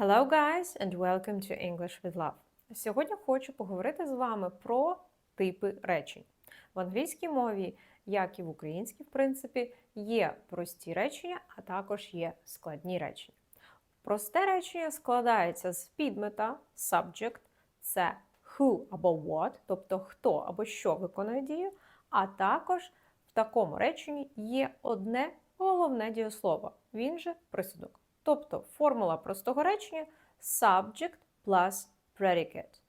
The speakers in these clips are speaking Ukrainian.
Hello, guys, and welcome to English with Love. Сьогодні хочу поговорити з вами про типи речень. В англійській мові, як і в українській, в принципі, є прості речення, а також є складні речення. Просте речення складається з підмета subject, це who або what, тобто хто або що виконує дію, а також в такому реченні є одне головне дієслово, він же присудок. Тобто формула простого речення subject plus predicate.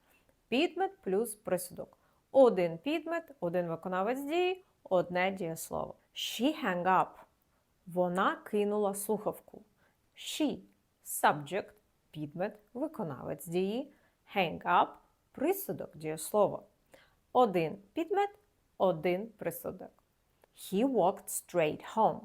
Підмет плюс присудок. Один підмет, один виконавець дії, одне дієслово. She hang up. Вона кинула слухавку. She subject, підмет, виконавець дії, hang up, присудок дієслово. Один підмет, один присудок. He walked straight home.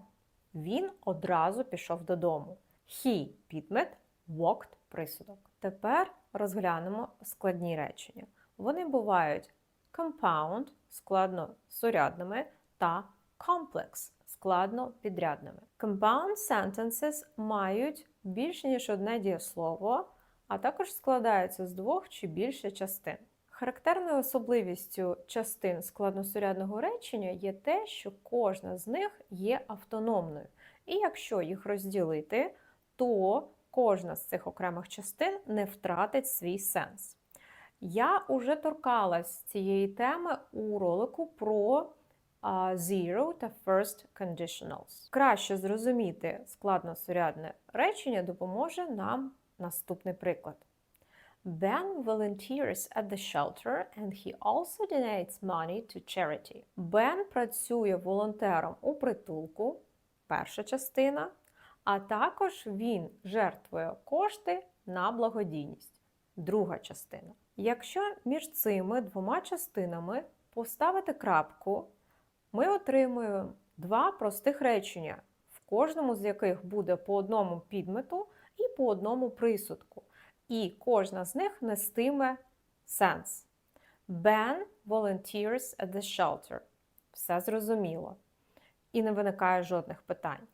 Він одразу пішов додому. He підмет, walked присудок. Тепер розглянемо складні речення. Вони бувають compound складно сурядними та complex складно підрядними. Compound sentences мають більше ніж одне дієслово, а також складаються з двох чи більше частин. Характерною особливістю частин складносурядного речення є те, що кожна з них є автономною. І якщо їх розділити, то кожна з цих окремих частин не втратить свій сенс. Я уже торкалась цієї теми у ролику про zero та first conditionals. Краще зрозуміти складносурядне речення допоможе нам наступний приклад. Ben volunteers at the shelter and he also donates money to charity. Бен працює волонтером у притулку, перша частина, а також він жертвує кошти на благодійність, друга частина. Якщо між цими двома частинами поставити крапку, ми отримуємо два простих речення, в кожному з яких буде по одному підмету і по одному присудку. І кожна з них нестиме сенс. Ben volunteers at the shelter. Все зрозуміло. І не виникає жодних питань.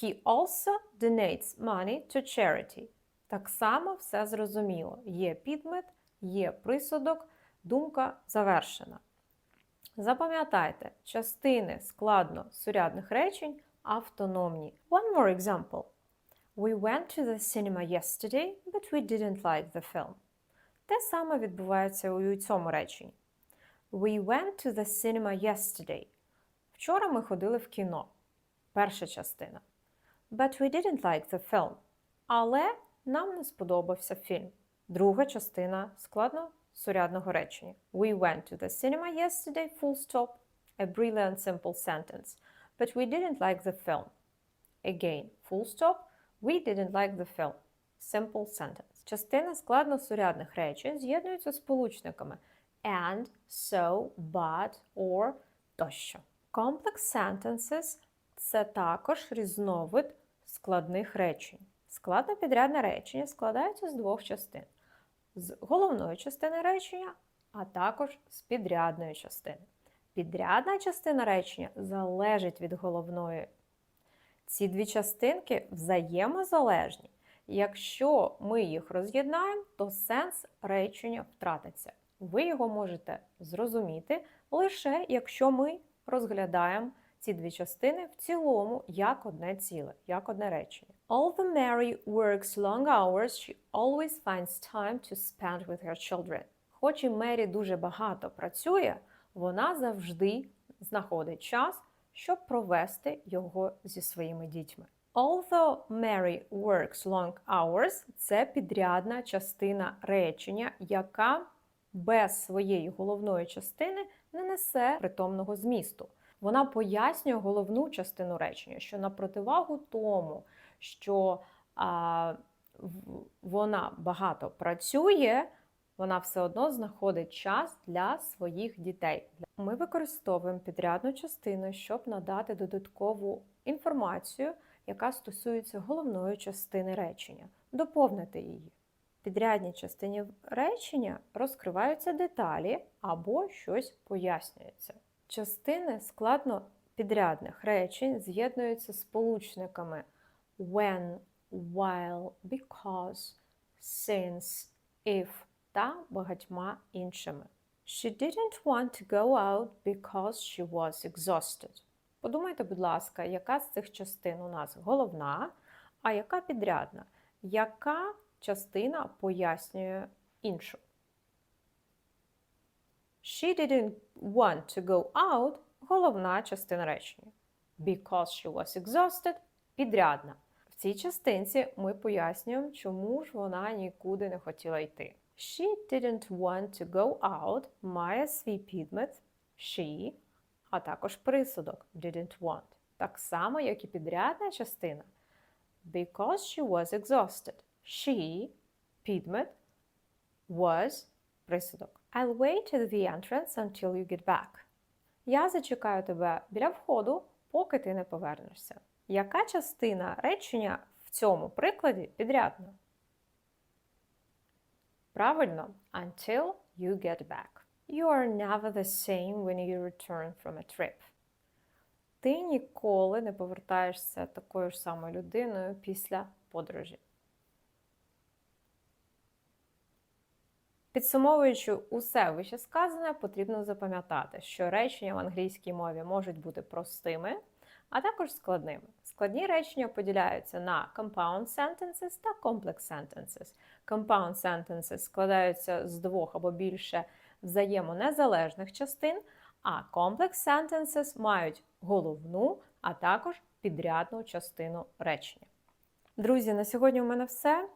He also donates money to charity. Так само все зрозуміло. Є підмет, є присудок, думка завершена. Запам'ятайте, частини складно сурядних речень автономні. One more example. We went to the cinema yesterday, but we didn't like the film. Те саме відбувається у цьому реченні. We went to the cinema yesterday. Вчора ми ходили в кіно. Перша частина. But we didn't like the film. Але нам не сподобався фільм. Друга частина складно сурядного речення. We went to the cinema yesterday, full stop. A brilliant simple sentence. But we didn't like the film. Again, full stop. We didn't like the film. Simple sentence. Частини складносурядних речень з'єднуються сполучниками and, so, but, or тощо. Complex sentences – це також різновид складних речень. Складнопідрядне речення складається з двох частин: з головної частини речення, а також з підрядної частини. Підрядна частина речення залежить від головної. Ці дві частинки взаємозалежні. Якщо ми їх роз'єднаємо, то сенс речення втратиться. Ви його можете зрозуміти лише якщо ми розглядаємо ці дві частини в цілому як одне ціле, як одне речення. Although Mary works long hours, she always finds time to spend with her children. Хоч і Мері дуже багато працює, вона завжди знаходить час, щоб провести його зі своїми дітьми. Although Mary works long hours – це підрядна частина речення, яка без своєї головної частини не несе притомного змісту. Вона пояснює головну частину речення, що на противагу тому, що а, вона багато працює, вона все одно знаходить час для своїх дітей. Ми використовуємо підрядну частину, щоб надати додаткову інформацію, яка стосується головної частини речення, доповнити її. В підрядній частині речення розкриваються деталі або щось пояснюється. Частини складно підрядних речень з'єднуються сполучниками when while, because, since, if та багатьма іншими. She didn't want to go out because she was exhausted. Подумайте, будь ласка, яка з цих частин у нас головна, а яка підрядна? Яка частина пояснює іншу? She didn't want to go out головна частина речення. Because she was exhausted підрядна. В цій частинці ми пояснюємо, чому ж вона нікуди не хотіла йти. She didn't want to go out має свій підмет she, а також присудок didn't want. Так само, як і підрядна частина. Because she was exhausted. She підмет was присудок. I'll wait at the entrance until you get back. Я зачекаю тебе біля входу, поки ти не повернешся. Яка частина речення в цьому прикладі підрядна? Правильно, until you get back. You are never the same when you return from a trip. Ти ніколи не повертаєшся такою ж самою людиною після подорожі. Підсумовуючи усе вищесказане, потрібно запам'ятати, що речення в англійській мові можуть бути простими, а також складними. Складні речення поділяються на compound sentences та complex sentences. Compound sentences складаються з двох або більше взаємонезалежних частин, а complex sentences мають головну, а також підрядну частину речення. Друзі, на сьогодні у мене все.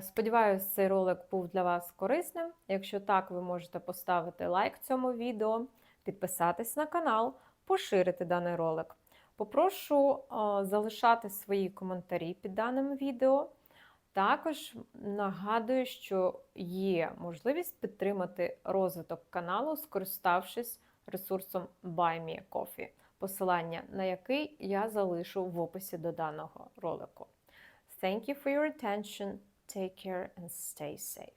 Сподіваюсь, цей ролик був для вас корисним. Якщо так, ви можете поставити лайк цьому відео, підписатись на канал, поширити даний ролик. Попрошу залишати свої коментарі під даним відео. Також нагадую, що є можливість підтримати розвиток каналу, скориставшись ресурсом BuyMeACoffee, посилання на який я залишу в описі до даного ролику. Thank you for your attention. Take care and stay safe.